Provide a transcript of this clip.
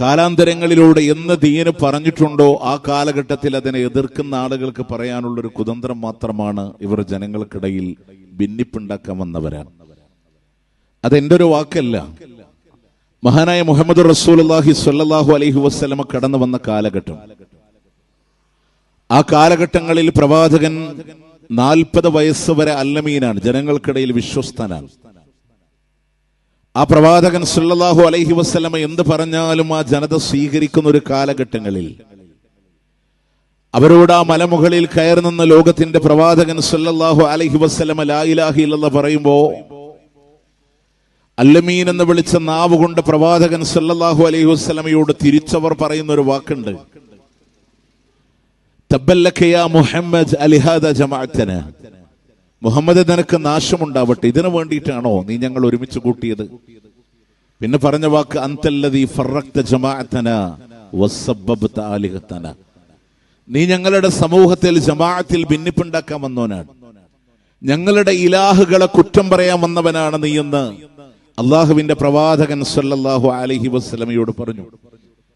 കാലാന്തരങ്ങളിലൂടെ എന്ന് ദീന് പറഞ്ഞിട്ടുണ്ടോ ആ കാലഘട്ടത്തിൽ അതിനെ എതിർക്കുന്ന ആളുകൾക്ക് പറയാനുള്ള ഒരു കുതന്ത്രം മാത്രമാണ് ഇവർ ജനങ്ങൾക്കിടയിൽ ഭിന്നിപ്പുണ്ടാക്കാൻ വന്നവരാണ്. അതെന്റെ ഒരു വാക്കല്ല. മഹാനായ മുഹമ്മദ് റസൂലുള്ളാഹി സല്ലാഹു അലഹി വസ്ലമ കടന്നു വന്ന കാലഘട്ടം. ആ കാലഘട്ടങ്ങളിൽ പ്രവാചകൻ നാൽപ്പത് വയസ്സ് വരെ അല്ലമീനാണ് ജനങ്ങൾക്കിടയിൽ വിശ്വസ്തനാണ്. ആ പ്രവാചകൻ സല്ലല്ലാഹു അലൈഹി വസല്ലമ എന്ത് പറഞ്ഞാലും ആ ജനത സ്വീകരിക്കുന്ന ഒരു കാലഘട്ടങ്ങളിൽ അവരോട് ആ മലമുകളിൽ കയറി നിന്ന ലോകത്തിന്റെ പ്രവാചകൻ സല്ലല്ലാഹു അലൈഹി വസല്ലമ ലാ ഇലാഹ ഇല്ലല്ലാഹ് പറയുമ്പോ അല്ലമീൻ എന്ന് വിളിച്ച നാവ് കൊണ്ട് പ്രവാചകൻ സല്ലല്ലാഹു അലൈഹി വസല്ലമയോട് തിരിച്ചവർ പറയുന്ന ഒരു വാക്കുണ്ട്. തബ്ബല്ലക യാ മുഹമ്മദ് അലിഹാദ ജമാഅത്തന. മുഹമ്മദ് നിനക്ക് നാശമുണ്ടാവട്ടെ. ഇതിനു വേണ്ടിയിട്ടാണോ നീ ഞങ്ങൾ ഒരുമിച്ച് കൂട്ടിയത്? പിന്നെ പറഞ്ഞ വാക്ക് അന്തല്ലതി നീ ഞങ്ങളുടെ സമൂഹത്തിൽ ജമാഅത്തിൽ ഭിന്നിപ്പുണ്ടാക്കാൻ വന്നവനാണ്. ഞങ്ങളുടെ ഇലാഹുകളെ കുറ്റം പറയാൻ വന്നവനാണ് നീ എന്ന് അള്ളാഹുവിന്റെ പ്രവാചകൻ സല്ലല്ലാഹു അലഹി വസല്ലമയോട് പറഞ്ഞു.